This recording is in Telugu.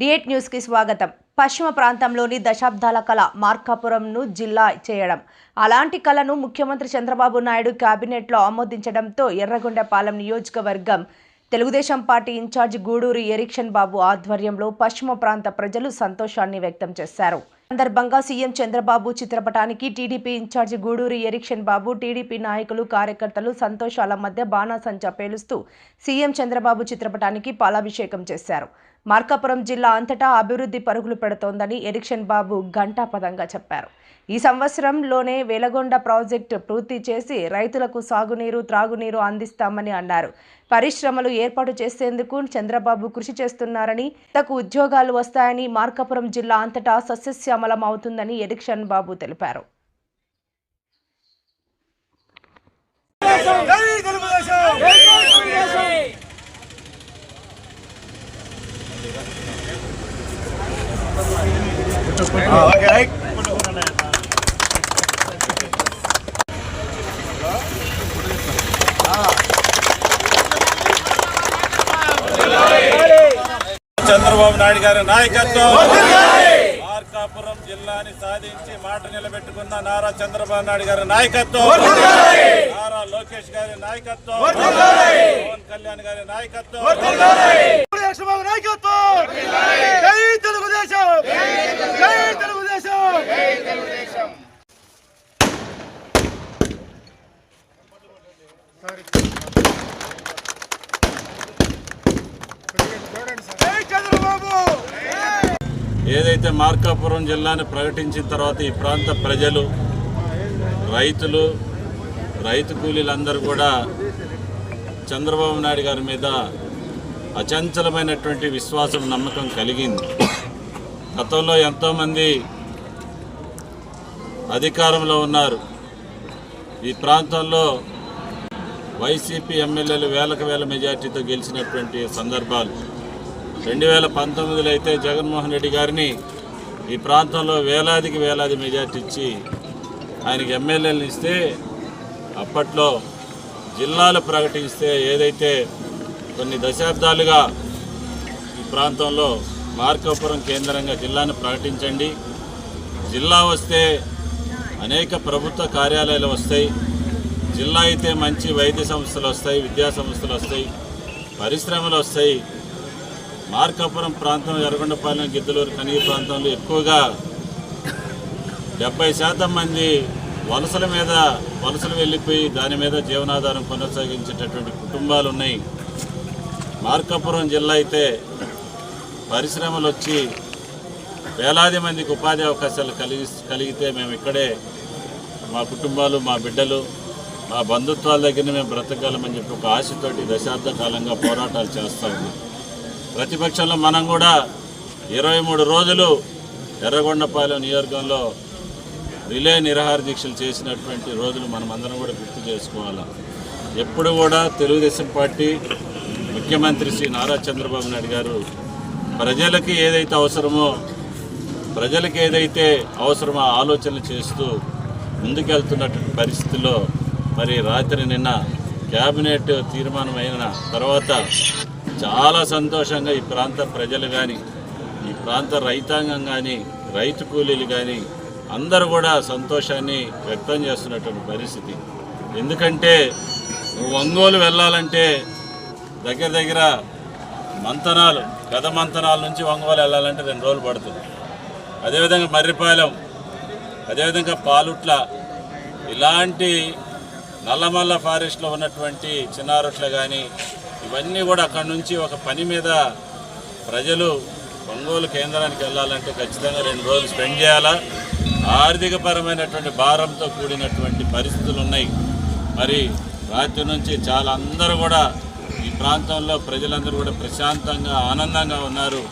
డిఎట్ న్యూస్కి స్వాగతం. పశ్చిమ ప్రాంతంలోని దశాబ్దాల కళ మార్కాపురంను జిల్లా చేయడం. అలాంటి కళను ముఖ్యమంత్రి చంద్రబాబు నాయుడు కేబినెట్లో ఆమోదించడంతో ఎర్రగొండపాలెం నియోజకవర్గం Telugu Desam party incharge Guduri erection Babu ఆధ్వర్యంలో పశ్చిమ ప్రాంత ప్రజలు సంతోషాన్ని వ్యక్తం చేశారు. సందర్భంగా సీఎం చంద్రబాబు చిత్రపటానికి TDP incharge Guduri Erikshan Babu TDP నాయకులు కార్యకర్తలు సంతోషాల మధ్య బాణాసంచా పేలుస్తూ సీఎం చంద్రబాబు చిత్రపటానికి పాలాభిషేకం చేశారు. మార్కాపురం జిల్లా అంతటా అభివృద్ధి పరుగులు పెడుతోందని ఎరిక్షన్ బాబు ఘంటాపదంగా చెప్పారు. ఈ సంవత్సరంలోనే వెలగొండ ప్రాజెక్టు పూర్తి చేసి రైతులకు సాగునీరు త్రాగునీరు అందిస్తామని అన్నారు. పరిశ్రమలు ఏర్పాటు చేసేందుకు చంద్రబాబు కృషి చేస్తున్నారని తకు ఉద్యోగాలు వస్తాయని మార్కాపురం జిల్లా అంతటా సస్యశ్యామలం అవుతుందని ఎడిక్షన్ బాబు తెలిపారు. Ah, జై చంద్రబాబు నాయుడు గారి నాయకత్వం. మార్కాపురం జిల్లాని సాధించి మాట నిలబెట్టుకున్న నారా చంద్రబాబు నాయుడు గారి నాయకత్వం. నారా లోకేష్ గారి నాయకత్వం. పవన్ కళ్యాణ్ గారి నాయకత్వం. తెలుగుదేశం నాయకత్వం జై తెలుగుదేశం జై తెలుగుదేశం జై చంద్రబాబు ఏదైతే మార్కాపురం జిల్లాని ప్రకటించిన తర్వాత ఈ ప్రాంత ప్రజలు రైతులు రైతు కూలీలందరూ కూడా చంద్రబాబు నాయుడు గారి మీద అచంచలమైనటువంటి విశ్వాసం నమ్మకం కలిగింది. గతంలో ఎంతోమంది అధికారంలో ఉన్నారు. ఈ ప్రాంతంలో వైసీపీ ఎమ్మెల్యేలు వేలకు వేల మెజార్టీతో గెలిచినటువంటి సందర్భాలు. రెండు వేల పంతొమ్మిదిలో అయితే జగన్మోహన్ రెడ్డి గారిని ఈ ప్రాంతంలో వేలాదికి వేలాది మెజార్టీ ఇచ్చి ఆయనకి ఎమ్మెల్యేలను ఇస్తే అప్పట్లో జిల్లాలు ప్రకటిస్తే ఏదైతే కొన్ని దశాబ్దాలుగా ఈ ప్రాంతంలో మార్కాపురం కేంద్రంగా జిల్లాను ప్రకటించండి. జిల్లా వస్తే అనేక ప్రభుత్వ కార్యాలయాలు వస్తాయి. జిల్లా అయితే మంచి వైద్య సంస్థలు వస్తాయి విద్యా సంస్థలు వస్తాయి పరిశ్రమలు వస్తాయి. మార్కాపురం ప్రాంతం ఎర్రగొండపాలెం గిద్దలూరు కనిగి ప్రాంతంలో ఎక్కువగా డెబ్బై శాతం మంది వలసల మీద వలసలు వెళ్ళిపోయి దాని మీద జీవనాధారం కొనసాగించేటటువంటి కుటుంబాలు ఉన్నాయి. మార్కాపురం జిల్లా అయితే పరిశ్రమలు వచ్చి వేలాది మందికి ఉపాధి అవకాశాలు కలిగి కలిగితే మేము ఇక్కడే మా కుటుంబాలు మా బిడ్డలు మా బంధుత్వాల దగ్గర మేము బ్రతకగలమని చెప్పి ఒక ఆశతోటి దశాబ్ద కాలంగా పోరాటాలు చేస్తూ ఉన్నాం. ప్రతిపక్షంలో మనం కూడా ఇరవై మూడు రోజులు ఎర్రగొండపాలెం నియోజకంలో రిలే నిరాహార దీక్షలు చేసినటువంటి రోజులు మనం అందరం కూడా గుర్తు చేసుకోవాలి. ఎప్పుడు కూడా తెలుగుదేశం పార్టీ ముఖ్యమంత్రి శ్రీ నారా చంద్రబాబు నాయుడు గారు ప్రజలకి ఏదైతే అవసరమో ప్రజలకు ఏదైతే అవసరమో ఆలోచనలు చేస్తూ ముందుకెళ్తున్నటువంటి పరిస్థితుల్లో మరి రాత్రి నిన్న క్యాబినెట్ తీర్మానం అయిన తర్వాత చాలా సంతోషంగా ఈ ప్రాంత ప్రజలు కానీ ఈ ప్రాంత రైతాంగం కానీ రైతు కూలీలు కానీ అందరూ కూడా సంతోషాన్ని వ్యక్తం చేస్తున్నటువంటి పరిస్థితి. ఎందుకంటే నువ్వు ఒంగోలు వెళ్ళాలంటే దగ్గర దగ్గర మంతనాలు గత మంతనాల నుంచి ఒంగోలు వెళ్ళాలంటే రెండు రోజులు పడుతుంది. అదేవిధంగా మర్రిపాలెం అదేవిధంగా పాలుట్ల ఇలాంటి నల్లమల్ల ఫారెస్ట్లో ఉన్నటువంటి చిన్నారుట్ల కానీ ఇవన్నీ కూడా అక్కడి నుంచి ఒక పని మీద ప్రజలు ఒంగోలు కేంద్రానికి వెళ్ళాలంటే ఖచ్చితంగా రెండు రోజులు స్పెండ్ చేయాలా? ఆర్థికపరమైనటువంటి భారంతో కూడినటువంటి పరిస్థితులు ఉన్నాయి. మరి రాత్రి నుంచి చాలా అందరూ కూడా ఈ ప్రాంతంలో ప్రజలందరూ కూడా ప్రశాంతంగా ఆనందంగా ఉన్నారు.